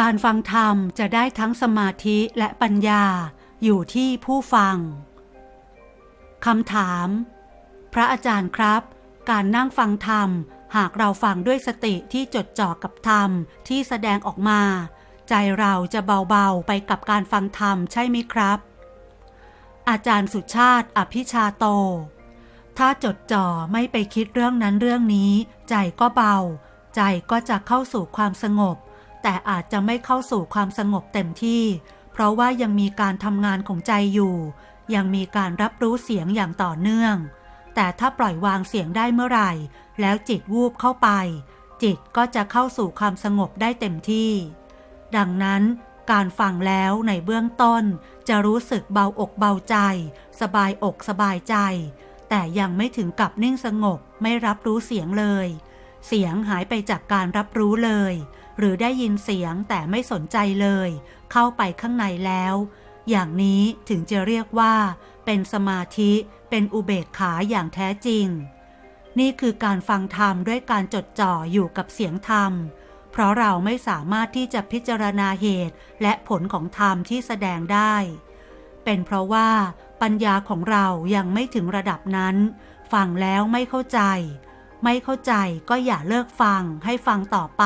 การฟังธรรมจะได้ทั้งสมาธิและปัญญาอยู่ที่ผู้ฟัง คำถาม พระอาจารย์ครับ การนั่งฟังธรรม หากเราฟังด้วยสติที่จดจ่อกับธรรมที่แสดงออกมา ใจเราจะเบาๆไปกับการฟังธรรมใช่ไหมครับ อาจารย์สุชาติอภิชาโต ถ้าจดจ่อไม่ไปคิดเรื่องนั้นเรื่องนี้ ใจก็เบา ใจก็จะเข้าสู่ความสงบ แต่อาจจะไม่เข้าสู่ความสงบเต็มที่ เพราะว่ายังมีการทำงานของใจอยู่ ยังมีการรับรู้เสียงอย่างต่อเนื่อง แต่ถ้าปล่อยวางเสียงได้เมื่อไหร่ แล้วจิตวูบเข้าไป จิตก็จะเข้าสู่ความสงบได้เต็มที่ ดังนั้นการฟังแล้วในเบื้องต้น จะรู้สึกเบาอกเบาใจ สบายอกสบายใจ แต่ยังไม่ถึงกับนิ่งสงบไม่รับรู้เสียงเลย เสียงหายไปจากการรับรู้เลย หรือได้ยินเสียงแต่ไม่สนใจเลย เข้าไปข้างในแล้ว อย่างนี้ถึงจะเรียกว่า เป็นสมาธิเป็นอุเบกขาอย่างแท้จริง นี่คือการฟังธรรมด้วยการจดจ่ออยู่กับเสียงธรรม เพราะเราไม่สามารถที่จะพิจารณาเหตุและผลของธรรมที่แสดงได้ เป็นเพราะว่า ปัญญาของเรายังไม่ถึงระดับนั้น ฟังแล้วไม่เข้าใจ ไม่เข้าใจก็อย่าเลิกฟังให้ฟังต่อไป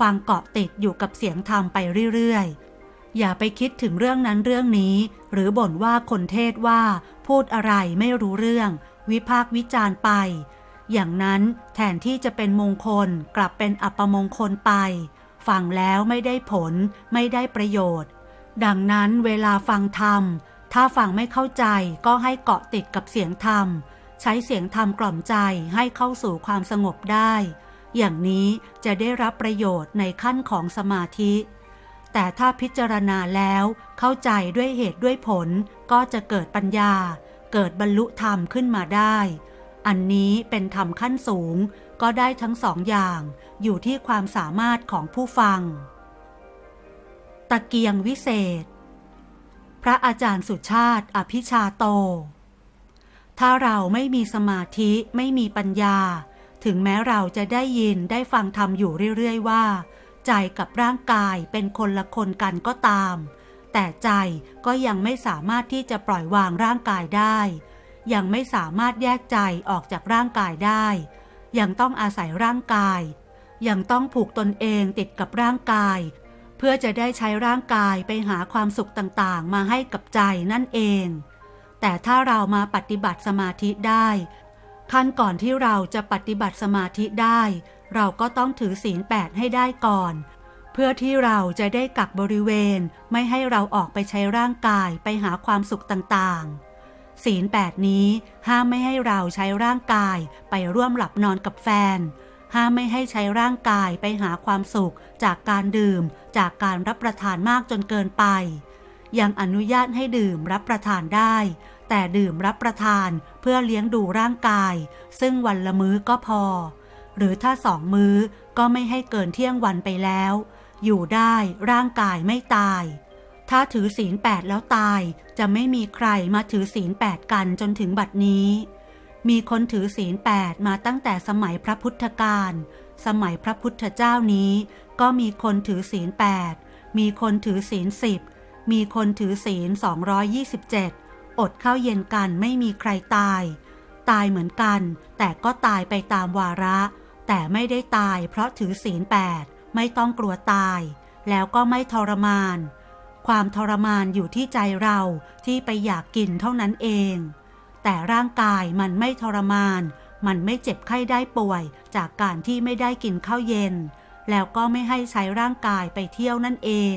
ฟังเกาะติดอยู่กับเสียงธรรมไปเรื่อยๆ อย่าไปคิดถึงเรื่องนั้นเรื่องนี้ หรือบ่นว่าคนเทศว่า พูดอะไรไม่รู้เรื่อง วิพากวิจารณ์ไป อย่างนั้นแทนที่จะเป็นมงคลกลับเป็นอัปมงคลไป ฟังแล้วไม่ได้ผล ไม่ได้ประโยชน์ ดังนั้นเวลาฟังธรรม ถ้าฟังไม่เข้าใจก็ให้เกาะติดกับเสียงธรรม ใช้เสียงธรรมกล่อมใจให้เข้าสู่ความสงบได้ อย่างนี้จะได้รับประโยชน์ในขั้นของสมาธิ แต่ถ้าพิจารณาแล้วเข้าใจด้วยเหตุด้วยผลก็จะเกิดปัญญา เกิดบรรลุธรรมขึ้นมาได้ อันนี้เป็นธรรมขั้นสูงก็ได้ทั้งสองอย่าง อยู่ที่ความสามารถของผู้ฟัง ตะเกียงวิเศษ พระอาจารย์สุชาติอภิชาโต ถ้าเราไม่มีสมาธิไม่มีปัญญา ถึงแม้เราจะได้ยินได้ฟังธรรมอยู่เรื่อย ๆ ว่า ใจกับร่างกายเป็นคนละคนกันก็ตาม แต่ใจก็ยังไม่สามารถที่จะปล่อยวางร่างกายได้ ยังไม่สามารถแยกใจออกจากร่างกายได้ ยังต้องอาศัยร่างกาย ยังต้องผูกตนเองติดกับร่างกาย เพื่อจะได้ใช้ร่างกายไปหาความสุขต่างๆ มาให้กับใจนั่นเอง แต่ถ้าเรามาปฏิบัติสมาธิได้ ขั้นก่อนที่เราจะปฏิบัติสมาธิได้ เราก็ต้องถือศีลแปดให้ได้ก่อน เพื่อที่เราจะได้กักบริเวณ ไม่ให้เราออกไปใช้ร่างกายไปหาความสุขต่างๆ ศีลแปดนี้ ห้ามไม่ให้เราใช้ร่างกายไปร่วมหลับนอนกับแฟน ห้ามไม่ให้ใช้ร่างกายไปหาความสุขจากการดื่ม จากการรับประทานมากจนเกินไป ยังอนุญาตให้ดื่มรับประทานได้ แต่ดื่มรับประทานเพื่อเลี้ยงดูร่างกาย ซึ่งวันละมื้อก็พอ หรือถ้าสองมื้อก็ไม่ให้เกินเที่ยงวันไปแล้ว อยู่ได้ร่างกายไม่ตาย ถ้าถือศีลแปดแล้วตาย จะไม่มีใครมาถือศีลแปดกันจนถึงบัดนี้ มีคนถือศีลแปดมาตั้งแต่สมัยพระพุทธการ สมัยพระพุทธเจ้านี้ ก็มีคนถือศีลแปดมีคนถือศีลสิบมีคนถือศีล227 อดข้าวเย็นกันไม่มีใครตาย ตายเหมือนกัน แต่ก็ตายไปตามวาระ แต่ไม่ได้ตายเพราะถือศีลแปดไม่ต้องกลัวตาย แล้วก็ไม่ทรมาน ความทรมานอยู่ที่ใจเราที่ไปอยากกินเท่านั้นเอง แต่ร่างกายมันไม่ทรมาน มันไม่เจ็บไข้ได้ป่วย จากการที่ไม่ได้กินข้าวเย็น แล้วก็ไม่ให้ใช้ร่างกายไปเที่ยวนั่นเอง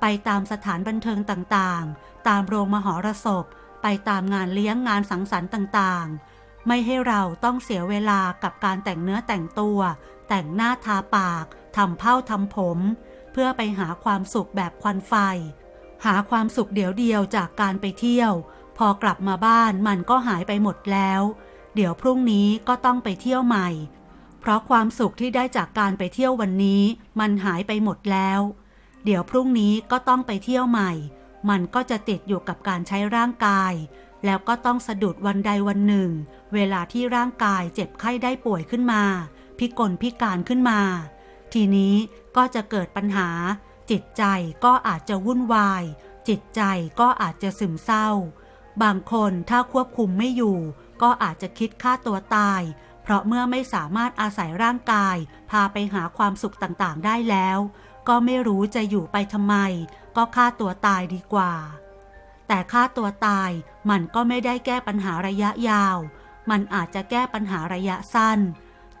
ไปตามสถานบันเทิงต่างๆ ตามโรงมหรสพ ไปตามงานเลี้ยงงานสังสรรค์ต่างๆ ไม่ให้เราต้องเสียเวลากับการแต่งเนื้อแต่งตัว แต่งหน้าทาปากทำเผ้าทำผม เพื่อไปหาความสุขแบบควันไฟ หาความสุขเดียวเดียวจากการไปเที่ยว พอกลับมาบ้านมันก็หายไปหมดแล้ว เดี๋ยวพรุ่งนี้ก็ต้องไปเที่ยวใหม่ เพราะความสุขที่ได้จากการไปเที่ยววันนี้ มันหายไปหมดแล้ว เดี๋ยวพรุ่งนี้ก็ต้องไปเที่ยวใหม่ มันก็จะติดอยู่กับการใช้ร่างกาย แล้วก็ต้องสะดุดวันใดวันหนึ่ง เวลาที่ร่างกายเจ็บไข้ได้ป่วยขึ้นมา พิกลพิการขึ้นมา ทีนี้ก็จะเกิดปัญหา จิตใจก็อาจจะวุ่นวาย จิตใจก็อาจจะซึมเศร้า บางคนถ้าควบคุมไม่อยู่ ก็อาจจะคิดฆ่าตัวตาย เพราะเมื่อไม่สามารถอาศัยร่างกาย พาไปหาความสุขต่างๆ ได้แล้ว ก็ไม่รู้จะอยู่ไปทำไม ก็ฆ่าตัวตายดีกว่า แต่ฆ่าตัวตายมันก็ไม่ได้แก้ปัญหาระยะยาว มันอาจจะแก้ปัญหาระยะสั้น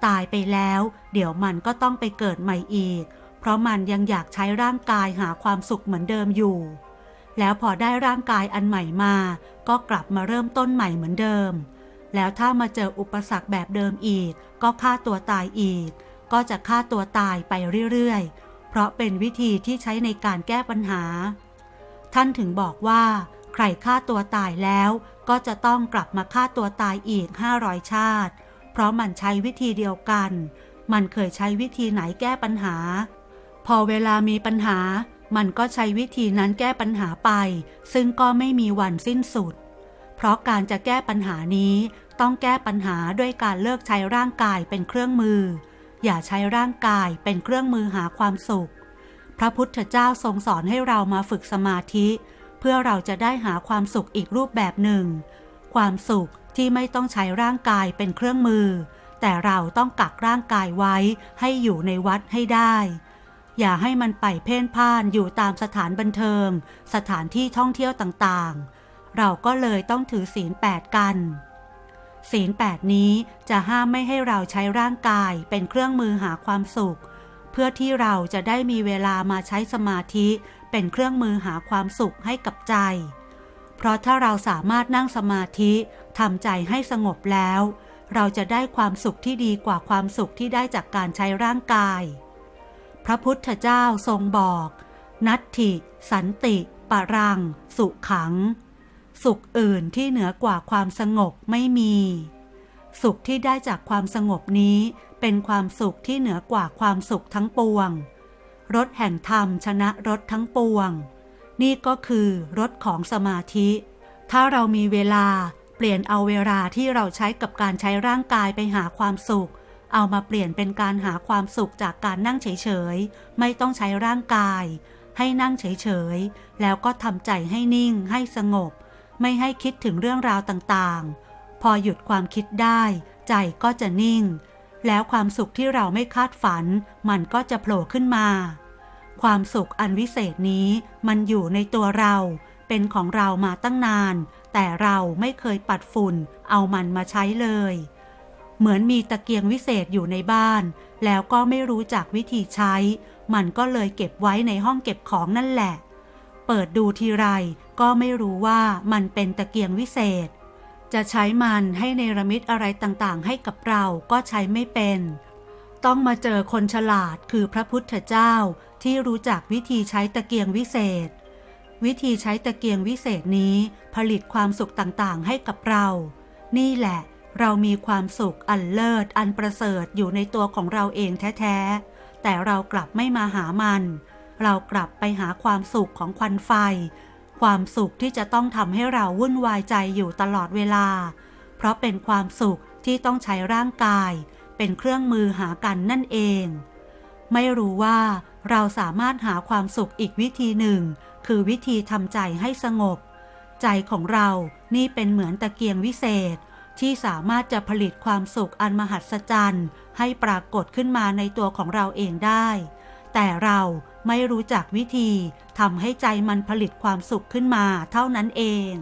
ตายไปแล้ว เดี๋ยวมันก็ต้องไปเกิดใหม่อีก เพราะมันยังอยากใช้ร่างกายหาความสุขเหมือนเดิมอยู่ แล้วพอได้ร่างกายอันใหม่มา ก็กลับมาเริ่มต้นใหม่เหมือนเดิม แล้วถ้ามาเจออุปสรรคแบบเดิมอีก ก็ฆ่าตัวตายอีก ก็จะฆ่าตัวตายไปเรื่อยๆ เพราะเป็นวิธีที่ใช้ในการแก้ปัญหา ท่านถึงบอกว่า ใครฆ่าตัวตายแล้วก็จะต้องกลับมาฆ่าตัวตายอีก 500 ชาติ เพราะมันใช้วิธีเดียวกัน มันเคยใช้วิธีไหนแก้ปัญหา พอเวลามีปัญหา มันก็ใช้วิธีนั้นแก้ปัญหาไป ซึ่งก็ไม่มีวันสิ้นสุด เพราะการจะแก้ปัญหานี้ต้องแก้ปัญหาด้วยการเลิกใช้ร่างกายเป็นเครื่องมือ อย่าใช้ร่างกายเป็นเครื่องมือหาความสุข พระพุทธเจ้าทรงสอนให้เรามาฝึกสมาธิ เพื่อเราจะได้หาความสุขอีกรูปแบบหนึ่ง ความสุขที่ไม่ต้องใช้ร่างกายเป็นเครื่องมือ แต่เราต้องกักร่างกายไว้ให้อยู่ในวัดให้ได้ อย่าให้มันไปเพ่นพ่านอยู่ตามสถานบันเทิง สถานที่ท่องเที่ยวต่างๆ เราก็เลยต้องถือศีลแปดกัน ศีลแปดนี้จะห้ามไม่ให้เราใช้ร่างกายเป็นเครื่องมือหาความสุข เพื่อที่เราจะได้มีเวลามาใช้สมาธิเป็นเครื่องมือหาความสุขให้กับใจ เพราะถ้าเราสามารถนั่งสมาธิทำใจให้สงบแล้ว เราจะได้ความสุขที่ดีกว่าความสุขที่ได้จากการใช้ร่างกาย พระพุทธเจ้าทรงบอก นัตถิ สันติ ปรัง สุขัง สุขอื่นที่เหนือกว่าความสงบไม่มี สุขที่ได้จากความสงบนี้เป็นความสุขที่เหนือกว่าความสุขทั้งปวง รถแห่งธรรมชนะรถทั้งปวง นี่ก็คือรถของสมาธิ ถ้าเรามีเวลาเปลี่ยนเอาเวลาที่เราใช้กับการใช้ร่างกายไปหาความสุข เอามาเปลี่ยนเป็นการหาความสุขจากการนั่งเฉยๆ ไม่ต้องใช้ร่างกาย ให้นั่งเฉยๆ แล้วก็ทำใจให้นิ่งให้สงบ ไม่ให้คิดถึงเรื่องราวต่างๆ พอหยุดความคิดได้ ใจก็จะนิ่ง แล้วความสุขที่เราไม่คาดฝัน มันก็จะโผล่ขึ้นมา ความสุขอันวิเศษนี้มันอยู่ในตัวเรา เป็นของเรามาตั้งนาน แต่เราไม่เคยปัดฝุ่น เอามันมาใช้เลย เหมือนมีตะเกียงวิเศษอยู่ในบ้าน แล้วก็ไม่รู้จักวิธีใช้ มันก็เลยเก็บไว้ในห้องเก็บของนั่นแหละเปิดดูทีไร ก็ไม่รู้ว่ามันเป็นตะเกียงวิเศษ จะใช้มันให้ในรมิดอะไรต่างๆ ให้กับเราก็ใช้ไม่เป็น ต้องมาเจอคนฉลาดคือพระพุทธเจ้าที่รู้จักวิธีใช้ตะเกียงวิเศษ วิธีใช้ตะเกียงวิเศษนี้ผลิตความสุขต่างๆ ให้กับเรา นี่แหละ เรามีความสุขอันเลิศอันประเสริฐอยู่ในตัวของเราเองแท้ๆ แต่เรากลับไม่มาหามัน เรากลับไปหาความสุขของควันไฟ ความสุขที่จะต้องทำให้เราวุ่นวายใจอยู่ตลอดเวลา เพราะเป็นความสุขที่ต้องใช้ร่างกาย เป็นเครื่องมือหากันนั่นเอง ไม่รู้ว่าเราสามารถหาความสุขอีกวิธีหนึ่ง คือวิธีทำใจให้สงบ ใจของเรานี่เป็นเหมือนตะเกียงวิเศษ ที่สามารถจะผลิตความสุขอันมหัศจรรย์ ให้ปรากฏขึ้นมาในตัวของเราเองได้ แต่เราไม่รู้จักวิธีทำให้ใจมันผลิตความสุขขึ้นมาเท่านั้นเอง